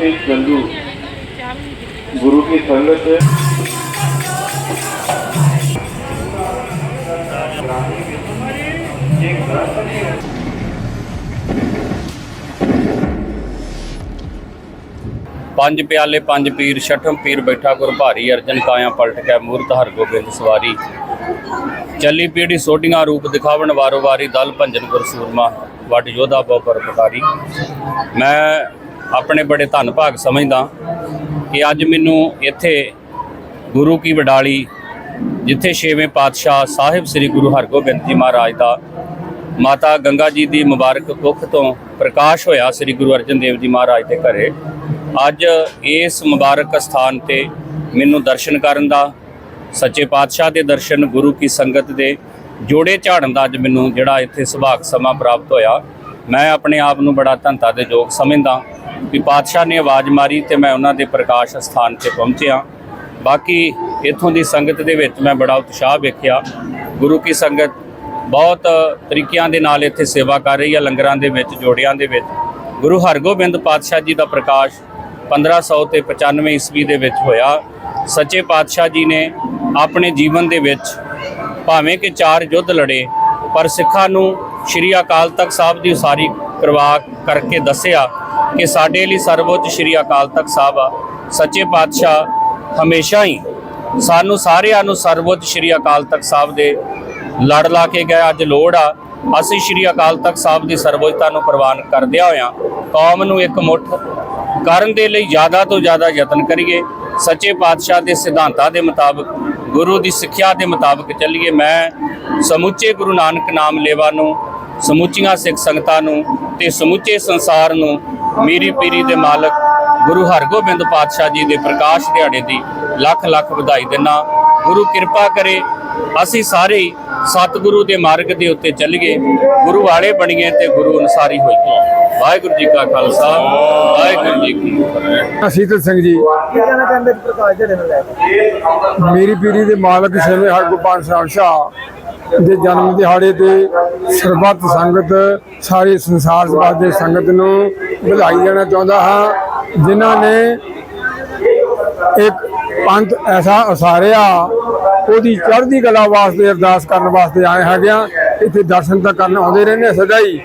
से चंदू गुरु की संगत है ਪੰਜ ਪਿਆਲੇ ਪੰਜ ਪੀਰ ਛਠਮ ਪੀਰ ਬੈਠਾ ਗੁਰ ਭਾਰੀ ਅਰਜਨ ਕਾਇਆ ਪਲਟ ਕੇ ਮੂਰਤ ਹਰ ਗੋਬਿੰਦ ਸਵਾਰੀ ਚੱਲੀ ਪੀੜੀ ਸੋਢੀਆਂ ਰੂਪ ਦਿਖਾਵਣ ਵਾਰੋ ਵਾਰੀ ਦਲ ਭੰਜਨ ਗੁਰ ਸੂਰਮਾ ਵੱਡ ਯੋਧਾ ਬਹੁ ਪਰਪਕਾਰੀ ਮੈਂ ਆਪਣੇ ਬੜੇ ਧੰਨ ਭਾਗ ਸਮਝਦਾ ਕਿ ਅੱਜ ਮੈਨੂੰ ਇੱਥੇ ਗੁਰੂ ਕੀ ਵਡਾਲੀ, ਜਿੱਥੇ ਛੇਵੇਂ ਪਾਤਸ਼ਾਹ ਸਾਹਿਬ ਸ੍ਰੀ ਗੁਰੂ ਹਰਗੋਬਿੰਦ ਜੀ ਮਹਾਰਾਜ ਦਾ ਮਾਤਾ ਗੰਗਾ ਜੀ ਦੀ ਮੁਬਾਰਕ ਕੁੱਖ ਤੋਂ ਪ੍ਰਕਾਸ਼ ਹੋਇਆ ਸ੍ਰੀ ਗੁਰੂ ਅਰਜਨ ਦੇਵ ਜੀ ਮਹਾਰਾਜ ਦੇ ਘਰੇ, ਅੱਜ ਇਸ ਮੁਬਾਰਕ ਸਥਾਨ ਤੇ ਮੈਨੂੰ ਦਰਸ਼ਨ ਕਰਨ ਦਾ, ਸੱਚੇ ਪਾਤਸ਼ਾਹ ਦੇ ਦਰਸ਼ਨ, ਗੁਰੂ ਕੀ ਸੰਗਤ ਦੇ ਜੋੜੇ ਝਾੜਨ ਦਾ ਅੱਜ ਮੈਨੂੰ ਜਿਹੜਾ ਇੱਥੇ ਸੁਭਾਗ ਸਮਾਂ ਪ੍ਰਾਪਤ ਹੋਇਆ, ਮੈਂ ਆਪਣੇ ਆਪ ਨੂੰ ਬੜਾ ਧੰਤਾ ਦੇ ਯੋਗ ਸਮਝਦਾ। ਵੀ ਪਾਤਸ਼ਾਹ ਨੇ ਆਵਾਜ਼ ਮਾਰੀ ਤੇ ਮੈਂ ਉਹਨਾਂ ਦੇ ਪ੍ਰਕਾਸ਼ ਸਥਾਨ ਤੇ ਪਹੁੰਚਿਆ। ਬਾਕੀ ਇੱਥੋਂ ਦੀ ਸੰਗਤ ਦੇ ਵਿੱਚ ਮੈਂ ਬੜਾ ਉਤਸ਼ਾਹ ਵੇਖਿਆ। ਗੁਰੂ ਕੀ ਸੰਗਤ ਬਹੁਤ ਤਰੀਕਿਆਂ ਦੇ ਨਾਲ ਇੱਥੇ ਸੇਵਾ ਕਰ ਰਹੀ ਹੈ ਲੰਗਰਾਂ ਦੇ ਵਿੱਚ, ਜੋੜਿਆਂ ਦੇ ਵਿੱਚ। ਗੁਰੂ ਹਰਗੋਬਿੰਦ ਪਾਤਸ਼ਾਹ ਜੀ ਦਾ ਪ੍ਰਕਾਸ਼ 1500 ਤੇ 95 ਈਸਵੀ ਦੇ ਵਿੱਚ ਹੋਇਆ। ਸੱਚੇ ਪਾਤਸ਼ਾਹ ਜੀ ਨੇ ਆਪਣੇ ਜੀਵਨ ਦੇ ਵਿੱਚ ਭਾਵੇਂ ਕਿ ਚਾਰ ਯੁੱਧ ਲੜੇ, ਪਰ ਸਿੱਖਾਂ ਨੂੰ ਸ਼੍ਰੀ ਅਕਾਲ ਤਖਤ ਸਾਹਿਬ ਦੀ ਉਸਾਰੀ ਕਰਵਾ ਕਰਕੇ ਦੱਸਿਆ ਕਿ ਸਾਡੇ ਲਈ ਸਰਵਉੱਚ ਸ਼੍ਰੀ ਅਕਾਲ ਤਖਤ ਸਾਹਿਬ ਆ। ਸੱਚੇ ਪਾਤਸ਼ਾਹ ਹਮੇਸ਼ਾ ਹੀ ਸਾਨੂੰ ਸਾਰਿਆਂ ਨੂੰ ਸਰਵਉੱਚ ਸ਼੍ਰੀ ਅਕਾਲ ਤਖਤ ਸਾਹਿਬ ਦੇ ਲੜ ਲਾ ਕੇ ਗਏ। ਅੱਜ ਲੋੜ ਆ, ਅਸੀਂ ਸ਼੍ਰੀ ਅਕਾਲ ਤਖਤ ਸਾਹਿਬ ਦੀ ਸਰਵਉੱਚਤਾ ਨੂੰ ਪ੍ਰਵਾਨ ਕਰਦਿਆਂ ਹੋਇਆਂ ਕੌਮ ਨੂੰ ਇੱਕ ਮੁੱਠ ਕਰਨ ਦੇ ਲਈ ਜ਼ਿਆਦਾ ਤੋਂ ਜ਼ਿਆਦਾ ਯਤਨ ਕਰੀਏ। ਸੱਚੇ ਪਾਤਸ਼ਾਹ ਦੇ ਸਿਧਾਂਤਾਂ ਦੇ ਮੁਤਾਬਕ, ਗੁਰੂ ਦੀ ਸਿੱਖਿਆ ਦੇ ਮੁਤਾਬਕ ਚੱਲੀਏ। ਮੈਂ ਸਮੁੱਚੇ ਗੁਰੂ ਨਾਨਕ ਨਾਮ ਲੇਵਾ ਨੂੰ, ਸਮੁੱਚੀਆਂ ਸਿੱਖ ਸੰਗਤਾਂ ਨੂੰ ਤੇ ਸਮੁੱਚੇ ਸੰਸਾਰ ਨੂੰ ਮੀਰੀ ਪੀਰੀ ਦੇ ਮਾਲਕ ਗੁਰੂ ਹਰਗੋਬਿੰਦ ਪਾਤਸ਼ਾਹ ਜੀ ਦੇ ਪ੍ਰਕਾਸ਼ ਦਿਹਾੜੇ ਦੀ ਲੱਖ ਲੱਖ ਵਧਾਈ ਦਿੰਨਾ। ਗੁਰੂ ਕਿਰਪਾ ਕਰੇ ਅਸੀਂ ਸਾਰੇ ਸਤਿਗੁਰੂ ਦੇ ਮਾਰਗ ਦੇ ਉੱਤੇ ਚੱਲੀਏ। ਗੁਰੂ ਵਾਲੇ ਬਣੀਏ ਤੇ ਗੁਰੂ ਅਨਸਾਰੀ ਹੋਈਏ। ਵਾਹਿਗੁਰੂ ਜੀ ਕਾ ਖਾਲਸਾ ਵਾਹਿਗੁਰੂ ਜੀ ਕੀ ਫਤਿਹ। ਸ਼ੀਤਲ ਸਿੰਘ ਜੀ। ਕੀ ਕਹਿਣਾ ਚਾਹੁੰਦੇ ਜੀ ਪ੍ਰਕਾਸ਼ ਜਿਹੜੇ ਨੂੰ ਲੈ ਕੇ? ਮੇਰੀ ਪੀੜੀ ਦੇ ਮਾਲਕ ਛੇਵੇਂ ਹਰਗੋਬਿੰਦ ਸਾਹਿਬ ਸ਼ਾਹ ਦੇ ਜਨਮ ਦਿਹਾੜੇ ਤੇ ਸਰਬੱਤ ਸੰਗਤ ਸਾਰੇ ਸੰਸਾਰ ਸਭਾ ਦੇ ਸੰਗਤ ਨੂੰ ਵਧਾਈ ਦੇਣਾ ਚਾਹੁੰਦਾ ਹਾਂ। ਜਿਨ੍ਹਾਂ ਨੇ ਇੱਕ ਪੰਥ ਐਸਾ ਉਸਾਰਿਆ, ਉਹਦੀ ਚੜ੍ਹਦੀ ਕਲਾ ਵਾਸਤੇ, ਅਰਦਾਸ ਕਰਨ ਵਾਸਤੇ ਆਏ ਹੈਗੇ ਆ। ਇੱਥੇ ਦਰਸ਼ਨ ਤਾਂ ਕਰਨ ਆਉਂਦੇ ਰਹਿੰਦੇ ਆ ਸਦਾ ਹੀ।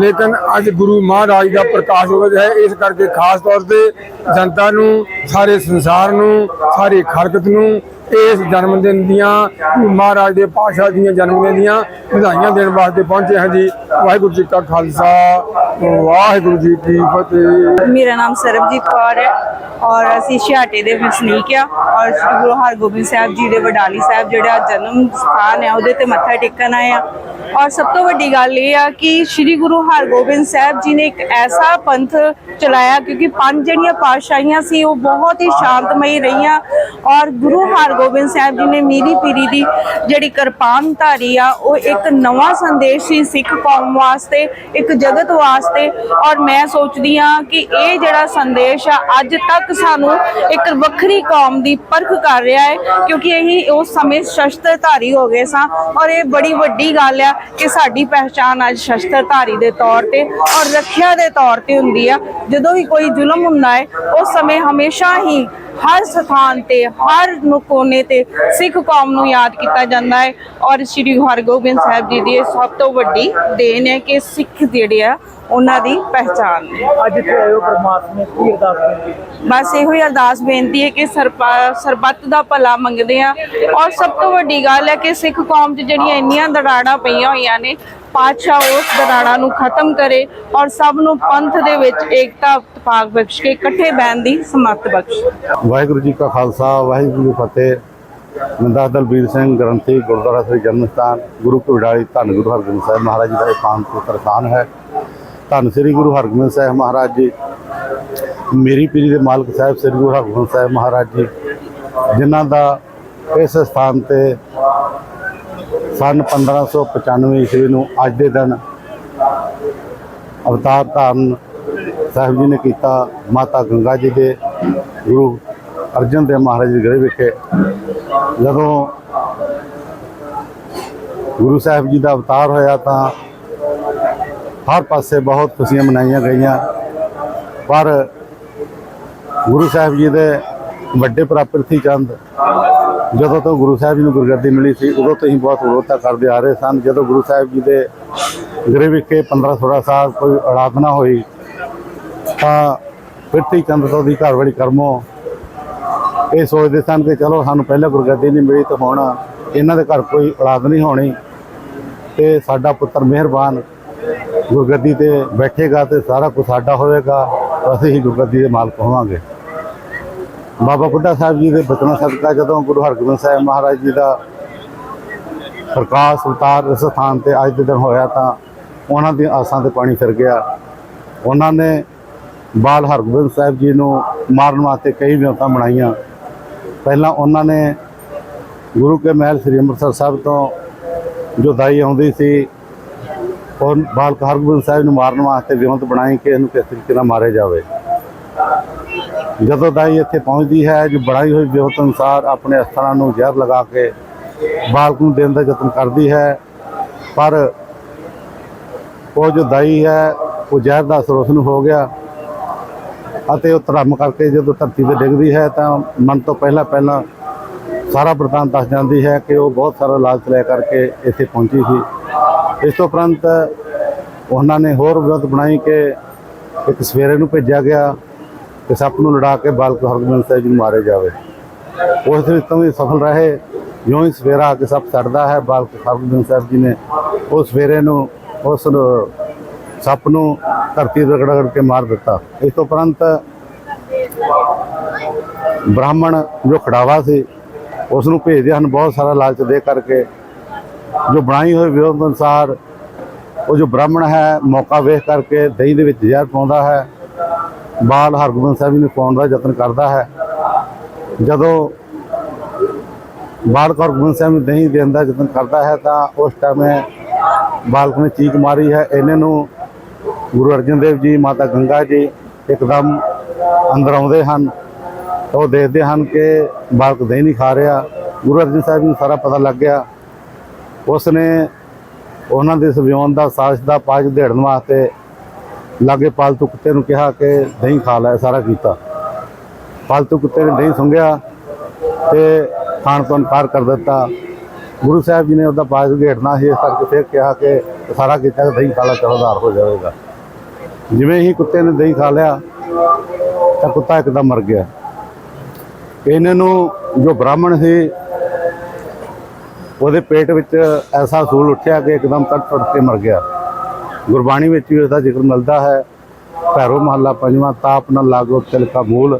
ਲੇਕਿਨ ਅੱਜ ਗੁਰੂ ਮਹਾਰਾਜ ਦਾ ਪ੍ਰਕਾਸ਼ ਹੋਵਤ ਹੈ। ਇਸ ਕਰਕੇ ਖਾਸ ਤੌਰ ਤੇ ਜਨਤਾ ਨੂੰ, ਸਾਰੇ ਸੰਸਾਰ ਨੂੰ, ਸਾਰੀ ਖਲਕਤ ਨੂੰ ਇਸ ਜਨਮ ਦਿਨ ਦੀਆਂ ਮਹਾਰਾਜ ਦੇ ਪਾਸ਼ਾ ਦੀਆਂ ਜਨਮ ਦਿਨ ਦੀਆਂ ਵਧਾਈਆਂ ਦੇਣ ਵਾਸਤੇ ਪਹੁੰਚੇ ਹਾਂ ਜੀ। ਵਾਹਿਗੁਰੂ ਜੀ ਕਾ ਖਾਲਸਾ, ਵਾਹਿਗੁਰੂ ਜੀ ਕੀ ਫਤਿਹ। ਮੇਰਾ ਨਾਮ ਸਰਬਜੀਤ ਕੌਰ ਹੈ ਔਰ ਅਸੀਂ ਛਿਆਟੇ ਦੇ ਵਸਨੀਕ ਆ ਔਰ ਗੁਰੂ ਹਰਗੋਬਿੰਦ ਸਾਹਿਬ ਜੀ ਦੇ ਵਡਾਲੀ ਸਾਹਿਬ ਜਿਹੜਾ ਜਨਮ ਸਥਾਨ ਹੈ ਉਹਦੇ ਤੇ ਮੱਥਾ ਟੇਕਣ ਆਏ ਆ। ਔਰ ਸਭ ਤੋਂ ਵੱਡੀ ਗੱਲ ਇਹ ਆ ਕਿ ਸ੍ਰੀ ਗੁਰੂ ਹਰਗੋਬਿੰਦ ਸਾਹਿਬ ਜੀ ਨੇ ਇੱਕ ਐਸਾ ਪੰਥ ਚਲਾਇਆ ਕਿਉਂਕਿ ਪੰਜ ਜਿਹੜੀਆਂ ਪਾਤਸ਼ਾਹੀਆਂ ਸੀ ਉਹ ਬਹੁਤ ਹੀ ਸ਼ਾਂਤਮਈ ਰਹੀਆਂ ਔਰ ਗੁਰੂ ਹਰ ਗੋਬਿੰਦ ਸਾਹਿਬ ਜੀ ਨੇ ਮੀਰੀ ਪੀਰੀ ਦੀ ਜਿਹੜੀ ਕਿਰਪਾਨ ਧਾਰੀ ਆ, ਉਹ ਇੱਕ ਨਵਾਂ ਸੰਦੇਸ਼ ਸੀ ਸਿੱਖ ਕੌਮ ਵਾਸਤੇ, ਇੱਕ ਜਗਤ ਵਾਸਤੇ, ਔਰ ਮੈਂ ਸੋਚਦੀ ਆ ਕਿ ਇਹ ਜਿਹੜਾ ਸੰਦੇਸ਼ ਆ, ਅੱਜ ਤੱਕ ਸਾਨੂੰ ਇੱਕ ਵੱਖਰੀ ਕੌਮ ਦੀ ਪਰਖ ਕਰ ਰਿਹਾ ਹੈ, ਕਿਉਂਕਿ ਇਹੀ ਉਸ ਸਮੇਂ ਸ਼ਸਤਰਧਾਰੀ ਹੋ ਗਏ ਸਾਂ, ਔਰ ਇਹ ਬੜੀ ਵੱਡੀ ਗੱਲ ਆ ਕਿ ਸਾਡੀ ਪਹਿਚਾਨ ਅੱਜ ਸ਼ਸਤਰਧਾਰੀ ਦੇ ਤੌਰ ਤੇ ਔਰ ਰੱਖਿਆ ਦੇ ਤੌਰ ਤੇ ਹੁੰਦੀ ਆ। ਜਦੋਂ ਵੀ ਕੋਈ ਜ਼ੁਲਮ ਹੁੰਦਾ ਹੈ, ਉਸ ਸਮੇਂ ਹਮੇਸ਼ਾ ਹੀ ਹਰ ਸਥਾਨ ਤੇ, ਹਰ ਨੂੰ ਕੋਨੇ ਤੇ ਸਿੱਖ ਕੌਮ ਨੂੰ ਯਾਦ ਕੀਤਾ ਜਾਂਦਾ ਹੈ। ਔਰ ਸ੍ਰੀ ਹਰਗੋਬਿੰਦ ਸਾਹਿਬ ਜੀ ਦੀ ਇਹ ਸਭ ਤੋਂ ਵੱਡੀ ਦੇਣ ਹੈ ਕਿ ਸਿੱਖ ਜਿਹੜੇ ਆ ਉਹਨਾਂ ਦੀ ਪਹਿਚਾਨ ਨੇ ਅੱਜ ਇੱਥੇ ਹੋ ਪਰਮਾਤਮਾ ਕੀ ਅਰਦਾਸ ਕੀਤੀ? ਬਸ ਇਹੋ ਹੀ ਅਰਦਾਸ ਬੇਨਤੀ ਹੈ ਕਿ ਸਰਬੱਤ ਦਾ ਭਲਾ ਮੰਗਦੇ ਆ ਔਰ ਸਭ ਤੋਂ ਵੱਡੀ ਗੱਲ ਹੈ ਕਿ ਸਿੱਖ ਕੌਮ 'ਚ ਜਿਹੜੀਆਂ ਇੰਨੀਆਂ ਦਰਾੜਾਂ ਪਈਆਂ ਹੋਈਆਂ ਨੇ ਪਾਤਸ਼ਾਹ ਉਸ ਦਰਾੜਾਂ ਨੂੰ ਖਤਮ ਕਰੇ ਔਰ ਸਭ ਨੂੰ ਪੰਥ ਦੇ ਵਿੱਚ ਏਕਤਾ ਇਤਫਾਕ ਬਖਸ਼ ਕੇ ਇਕੱਠੇ ਬਹਿਣ ਦੀ ਸਮਰੱਥ ਬਖਸ਼ੇ। ਵਾਹਿਗੁਰੂ ਜੀ ਕਾ ਖਾਲਸਾ ਵਾਹਿਗੁਰੂ ਜੀ ਫਤਿਹ। ਨੰਦਾ ਦਲਬੀਰ ਸਿੰਘ ਗ੍ਰੰਥੀ ਗੁਰਦੁਆਰਾ ਸ੍ਰੀ ਜਨਮ ਸਥਾਨ ਗੁਰੂ ਕੀ ਉਡਾਲੀ ਧੰਨ ਗੁਰੂ ਹਰਗੋਬਿੰਦ ਸਾਹਿਬ ਮਹਾਰਾਜ ਜੀ ਦਾ ਇਹ ਪਾਵਨ ਪਵਿੱਤਰ ਸਥਾਨ ਹੈ। ਧੰਨ ਸ੍ਰੀ ਗੁਰੂ ਹਰਗੋਬਿੰਦ ਸਾਹਿਬ ਮਹਾਰਾਜ ਜੀ, ਮੇਰੀ ਪੀਰੀ ਦੇ ਮਾਲਕ ਸਾਹਿਬ ਸ੍ਰੀ ਗੁਰੂ ਹਰਗੋਬਿੰਦ ਸਾਹਿਬ ਮਹਾਰਾਜ ਜੀ, ਜਿਨ੍ਹਾਂ ਦਾ ਇਸ ਸਥਾਨ ਤੇ ਸਨ 1595 ਈਸਵੀ ਨੂੰ ਅੱਜ ਦੇ ਦਿਨ ਅਵਤਾਰ ਧਾਰਨ ਸਾਹਿਬ ਜੀ ਨੇ ਕੀਤਾ, ਮਾਤਾ ਗੰਗਾ ਜੀ ਦੇ ਗੁਰੂ ਅਰਜਨ ਦੇਵ ਮਹਾਰਾਜ ਜੀ ਦੇ ਗ੍ਰਹਿ ਵਿਖੇ। ਜਦੋਂ ਗੁਰੂ ਸਾਹਿਬ ਜੀ ਦਾ ਅਵਤਾਰ ਹੋਇਆ ਤਾਂ ਹਰ ਪਾਸੇ ਬਹੁਤ ਖੁਸ਼ੀਆਂ ਮਨਾਈਆਂ ਗਈਆਂ। ਪਰ ਗੁਰੂ ਸਾਹਿਬ ਜੀ ਦੇ ਵੱਡੇ ਭਰਾ ਪ੍ਰਿਥੀ ਚੰਦ, ਜਦੋਂ ਤੋਂ ਗੁਰੂ ਸਾਹਿਬ ਜੀ ਨੂੰ ਗੁਰਗੱਦੀ ਮਿਲੀ ਸੀ, ਉਦੋਂ ਤੋਂ ਹੀ ਬਹੁਤ ਵਿਰੋਧਤਾ ਕਰਦੇ ਆ ਰਹੇ ਸਨ। ਜਦੋਂ ਗੁਰੂ ਸਾਹਿਬ ਜੀ ਦੇ ਗ੍ਰਹਿ ਵਿਖੇ 15 16 ਸਾਲ ਕੋਈ ਆਰਾਧਨਾ ਹੋਈ, ਤਾਂ ਪ੍ਰਿਥੀ ਚੰਦ ਤੋਂ ਦੀ ਘਰ ਵਾਲੀ ਕਰਮੋ ਇਹ ਸੋਚਦੇ ਸਨ ਕਿ ਚਲੋ ਸਾਨੂੰ ਪਹਿਲਾਂ ਗੁਰਗੱਦੀ ਨਹੀਂ ਮਿਲੀ ਤਾਂ ਹੁਣ ਇਹਨਾਂ ਦੇ ਘਰ ਕੋਈ ਔਲਾਦ ਨਹੀਂ ਹੋਣੀ ਤੇ ਸਾਡਾ ਪੁੱਤਰ ਮਿਹਰਬਾਨ ਗੁਰਗੱਦੀ ਤੇ ਬੈਠੇਗਾ ਤੇ ਸਾਰਾ ਕੁਝ ਸਾਡਾ ਹੋਵੇਗਾ, ਅਸੀਂ ਹੀ ਗੁਰਗੱਦੀ ਦੇ ਮਾਲਕ ਹੋਵਾਂਗੇ। ਬਾਬਾ ਬੁੱਢਾ ਸਾਹਿਬ ਜੀ ਦੇ ਬਚਨਾਂ ਸਦਕਾ ਜਦੋਂ ਗੁਰੂ ਹਰਗੋਬਿੰਦ ਸਾਹਿਬ ਮਹਾਰਾਜ ਜੀ ਦਾ ਪ੍ਰਕਾਸ਼ ਉਤਾਰ ਇਸ ਸਥਾਨ ਤੇ ਅੱਜ ਦੇ ਦਿਨ ਹੋਇਆ ਤਾਂ ਉਹਨਾਂ ਦੀਆਂ ਆਸਾਂ ਤੇ ਪਾਣੀ ਫਿਰ ਗਿਆ। ਉਹਨਾਂ ਨੇ ਬਾਲ ਹਰਗੋਬਿੰਦ ਸਾਹਿਬ ਜੀ ਨੂੰ ਮਾਰਨ ਵਾਸਤੇ ਕਈ ਵਿਉਂਤਾਂ ਬਣਾਈਆਂ। ਪਹਿਲਾਂ ਉਹਨਾਂ ਨੇ ਗੁਰੂ ਕੇ ਮਹਿਲ ਸ੍ਰੀ ਅੰਮ੍ਰਿਤਸਰ ਸਾਹਿਬ ਤੋਂ ਜੋ ਦਾਈ ਆਉਂਦੀ ਸੀ ਉਹ ਬਾਲਕ ਹਰਗੋਬਿੰਦ ਸਾਹਿਬ ਨੂੰ ਮਾਰਨ ਵਾਸਤੇ ਵਿਉਂਤ ਬਣਾਈ ਕਿ ਇਹਨੂੰ ਕਿਸ ਤਰੀਕੇ ਨਾਲ ਮਾਰਿਆ ਜਾਵੇ। ਜਦੋਂ ਦਾਈ ਇੱਥੇ ਪਹੁੰਚਦੀ ਹੈ, ਜੋ ਬਣਾਈ ਹੋਈ ਵਿਉਂਤ ਅਨੁਸਾਰ ਆਪਣੇ ਅਸਥਾਨਾਂ ਨੂੰ ਜ਼ਹਿਰ ਲਗਾ ਕੇ ਬਾਲਕ ਨੂੰ ਦੇਣ ਦਾ ਯਤਨ ਕਰਦੀ ਹੈ, ਪਰ ਉਹ ਜੋ ਦਾਈ ਹੈ, ਉਹ ਜ਼ਹਿਰ ਦਾ ਅਸਰ ਨੂੰ ਹੋ ਗਿਆ ਅਤੇ ਉਹ ਧਰਮ ਕਰਕੇ ਜਦੋਂ ਧਰਤੀ ਤੇ ਡਿੱਗਦੀ ਹੈ ਤਾਂ ਮਨ ਤੋਂ ਪਹਿਲਾਂ ਪਹਿਲਾਂ ਸਾਰਾ ਬਰਤਾਨ ਦੱਸ ਜਾਂਦੀ ਹੈ ਕਿ ਉਹ ਬਹੁਤ ਸਾਰਾ ਲਾਲਚ ਲੈ ਕਰਕੇ ਇੱਥੇ ਪਹੁੰਚੀ ਸੀ। ਇਸ ਤੋਂ ਉਪਰੰਤ ਉਹਨਾਂ ਨੇ ਹੋਰ ਵਿਰੋਧ ਬਣਾਈ ਕਿ ਇੱਕ ਸਵੇਰੇ ਨੂੰ ਭੇਜਿਆ ਗਿਆ ਕਿ ਸੱਪ ਨੂੰ ਲੜਾ ਕੇ ਬਾਲਕ ਹਰਗੋਬਿੰਦ ਸਾਹਿਬ ਜੀ ਨੂੰ ਮਾਰੇ ਜਾਵੇ। ਉਸ ਦੇ ਤੋਂ ਵੀ ਸਫਲ ਰਹੇ। ਜਿਉਂ ਹੀ ਸਵੇਰਾ ਆ ਕੇ ਸੱਪ ਛੱਡਦਾ ਹੈ, ਬਾਲਕ ਹਰਗੋਬਿੰਦ ਸਾਹਿਬ ਜੀ ਨੇ ਉਹ ਸਵੇਰੇ ਨੂੰ ਉਸ ਸੱਪ ਨੂੰ ਧਰਤੀ ਤੇ ਰਗੜ ਰਗੜ ਕੇ ਮਾਰ ਦਿੱਤਾ। ਇਸ ਤੋਂ ਉਪਰੰਤ ਬ੍ਰਾਹਮਣ ਜੋ ਖੜਾਵਾ ਸੀ, ਉਸ ਨੂੰ ਭੇਜਦੇ ਹਨ, ਬਹੁਤ ਸਾਰਾ ਲਾਲਚ ਦੇ ਕਰਕੇ ਜੋ ਬਣਾਈ ਹੋਈ ਵਿਉਂਤ ਅਨੁਸਾਰ, ਉਹ ਜੋ ਬ੍ਰਾਹਮਣ ਹੈ, ਮੌਕਾ ਵੇਖ ਕਰਕੇ ਦਹੀਂ ਦੇ ਵਿੱਚ ਜ਼ਹਿਰ ਪਾਉਂਦਾ ਹੈ, ਬਾਲ ਹਰਗੋਬਿੰਦ ਸਾਹਿਬ ਜੀ ਨੂੰ ਪਾਉਣ ਦਾ ਯਤਨ ਕਰਦਾ ਹੈ। ਜਦੋਂ ਬਾਲ ਹਰਗੋਬਿੰਦ ਸਾਹਿਬ ਨੂੰ ਦਹੀਂ ਦੇਣ ਦਾ ਯਤਨ ਕਰਦਾ ਹੈ, ਤਾਂ ਉਸ ਟਾਈਮ ਬਾਲਕ ਨੇ ਚੀਕ ਮਾਰੀ ਹੈ। ਇਹਨੇ ਨੂੰ ਗੁਰੂ ਅਰਜਨ ਦੇਵ ਜੀ, ਮਾਤਾ ਗੰਗਾ ਜੀ ਇੱਕਦਮ ਅੰਦਰ ਆਉਂਦੇ ਹਨ। ਉਹ ਦੇਖਦੇ ਹਨ ਕਿ ਬਾਲਕ ਦਹੀਂ ਨਹੀਂ ਖਾ ਰਿਹਾ। ਗੁਰੂ ਅਰਜਨ ਸਾਹਿਬ ਨੂੰ ਸਾਰਾ ਪਤਾ ਲੱਗ ਗਿਆ। ਉਸ ਨੇ ਉਹਨਾਂ ਦੇ ਸਵਿਉਨ ਦਾ ਸਾਸ਼ ਦਾ ਪਾਜ ਦੇੜਨ ਵਾਸਤੇ ਲਾਗੇ ਪਾਲਤੂ ਕੁੱਤੇ ਨੂੰ ਕਿਹਾ ਕਿ ਦਹੀਂ ਖਾ ਲੈ, ਸਾਰਾ ਕੀਤਾ। ਪਾਲਤੂ ਕੁੱਤੇ ਨੇ ਦਹੀਂ ਸੁੰਘਿਆ ਤੇ ਖਾਣ ਤੋਂ ਇਨਕਾਰ ਕਰ ਦਿੱਤਾ। ਗੁਰੂ ਸਾਹਿਬ ਜੀ ਨੇ ਉਹਦਾ ਪਾਜ ਘੇੜਨਾ ਸੀ, ਇਸ ਕਰਕੇ ਫਿਰ ਕਿਹਾ ਕਿ ਸਾਰਾ ਕੀਤਾ ਕਿ ਦਹੀਂ ਖਾ ਲੈ, ਚਲੋ ਉਧਾਰ ਹੋ ਜਾਵੇਗਾ। ਜਿਵੇਂ ਹੀ ਕੁੱਤੇ ਨੇ ਦਹੀਂ ਖਾ ਲਿਆ, ਤਾਂ ਕੁੱਤਾ ਇੱਕਦਮ ਮਰ ਗਿਆ। ਇਹਨਾਂ ਨੂੰ ਜੋ ਬ੍ਰਾਹਮਣ ਸੀ ਉਹਦੇ ਪੇਟ ਵਿੱਚ ਐਸਾ ਸੂਲ ਉੱਠਿਆ ਕਿ ਇੱਕਦਮ ਤੜ ਤੜ ਕੇ ਮਰ ਗਿਆ। ਗੁਰਬਾਣੀ ਵਿੱਚ ਵੀ ਉਹਦਾ ਜ਼ਿਕਰ ਮਿਲਦਾ ਹੈ। ਭੈਰੋ ਮਹੱਲਾ ਪੰਜਵਾਂ ਤਾਪ ਨ ਲਾਗੋ ਤਿਲ ਮੂਲ,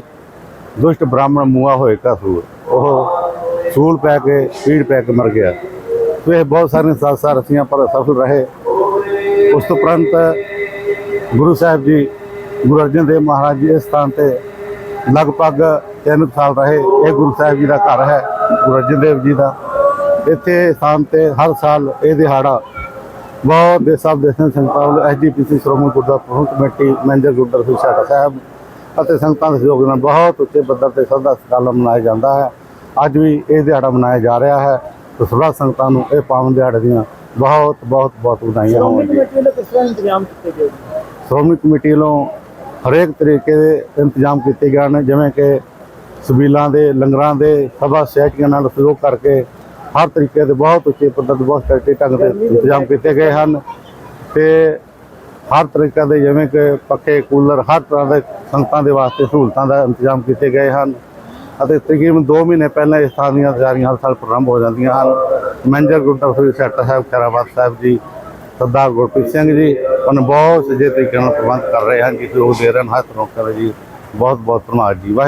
ਦੁਸ਼ਟ ਬ੍ਰਾਹਮਣ ਮੂਆ ਹੋਏ ਕਾ ਸੂਲ। ਉਹ ਸੂਲ ਪੈ ਕੇ, ਪੀੜ ਪੈ ਕੇ ਮਰ ਗਿਆ। ਤੇ ਇਹ ਬਹੁਤ ਸਾਰੀਆਂ ਸਾਸਾਂ ਰਸੀਆਂ ਪਰ ਸਫਲ ਰਹੇ। ਉਸ ਤੋਂ ਉਪਰੰਤ ਗੁਰੂ ਸਾਹਿਬ ਜੀ, ਗੁਰੂ ਅਰਜਨ ਦੇਵ ਮਹਾਰਾਜ ਜੀ ਇਸ ਸਥਾਨ ਤੇ ਲਗਭਗ 3 ਸਾਲ ਰਹੇ। ਇਹ ਗੁਰੂ ਸਾਹਿਬ ਜੀ ਦਾ ਘਰ ਹੈ, ਗੁਰੂ ਅਰਜਨ ਦੇਵ ਜੀ ਦਾ। ਇੱਥੇ ਸਥਾਨ ਤੇ ਹਰ ਸਾਲ ਇਹ ਦਿਹਾੜਾ ਬਹੁਤ ਦੇ ਸਭ ਦੇਸਾਂ ਸੰਗਤਾਂ ਵੱਲੋਂ SGPC Shiromani Gurdwara Parbandhak committee manager Gurdwara Sri ਸਾਡਾ ਸਾਹਿਬ ਅਤੇ ਸੰਗਤਾਂ ਦੇ ਸਹਿਯੋਗ ਨਾਲ ਬਹੁਤ ਉੱਚੇ ਪੱਧਰ ਤੇ ਸਦਾ ਸਕਾਲਾ ਮਨਾਇਆ ਜਾਂਦਾ ਹੈ। ਅੱਜ ਵੀ ਇਹ ਦਿਹਾੜਾ ਮਨਾਇਆ ਜਾ ਰਿਹਾ ਹੈ। ਤੇ ਸਭਾ ਸੰਗਤਾਂ ਨੂੰ ਇਹ ਪਾਵਨ ਦਿਹਾੜੇ ਦੀਆਂ ਬਹੁਤ ਬਹੁਤ ਬਹੁਤ ਵਧਾਈਆਂ ਹੋਣ ਜੀ। ਸ਼੍ਰੋਮਣੀ ਕਮੇਟੀ ਵੱਲੋਂ ਹਰੇਕ ਤਰੀਕੇ ਦੇ ਇੰਤਜ਼ਾਮ ਕੀਤੇ ਗਏ ਹਨ ਜਿਵੇਂ ਕਿ ਸਬੀਲਾਂ ਦੇ ਲੰਗਰਾਂ ਦੇ ਸਭਾ ਸਹਿਜੀਆਂ ਨਾਲ ਸਹਿਯੋਗ ਕਰਕੇ ਹਰ ਤਰੀਕੇ ਦੇ ਬਹੁਤ ਉੱਚੇ ਪੱਧਰ ਤੇ ਬਹੁਤ ਸਟੇਟੀ ਢੰਗ ਦੇ ਇੰਤਜ਼ਾਮ ਕੀਤੇ ਗਏ ਹਨ ਤੇ ਹਰ ਤਰੀਕੇ ਦੇ ਜਿਵੇਂ ਕਿ ਪੱਕੇ ਕੂਲਰ ਹਰ ਤਰ੍ਹਾਂ ਦੇ ਸੰਗਤਾਂ ਦੇ ਵਾਸਤੇ ਸਹੂਲਤਾਂ ਦਾ ਇੰਤਜ਼ਾਮ ਕੀਤੇ ਗਏ ਹਨ ਅਤੇ ਤਕਰੀਬਨ 2 ਮਹੀਨੇ ਪਹਿਲਾਂ ਇਸ ਥਾਂ ਦੀਆਂ ਤਿਆਰੀਆਂ ਹਰ ਸਾਲ ਪ੍ਰਾਰੰਭ ਹੋ ਜਾਂਦੀਆਂ ਹਨ। ਮੈਨੇਜਰ ਗੁਰਦੁਆਰਾ ਸ੍ਰੀ ਸੈਟਾ ਸਾਹਿਬ, ਖੈਰਾਬਾਦ ਸਾਹਿਬ ਜੀ, ਸਰਦਾਰ ਗੁਰਪ੍ਰੀਤ ਸਿੰਘ ਜੀ, ਉਹਨਾਂ ਬਹੁਤ ਸਜੇ ਤਰੀਕੇ ਨਾਲ ਪ੍ਰਬੰਧ ਕਰ ਰਹੇ ਹਨ, ਜਿਸ ਨੂੰ ਉਹ ਦੇ ਰਹਿਣ ਹਨ। ਹੱਥ ਰੋਕ ਕਰ ਜੀ ਬਹੁਤ ਬਹੁਤ ਧੰਨਵਾਦ ਜੀ। ਵਾਹਿਗੁਰੂ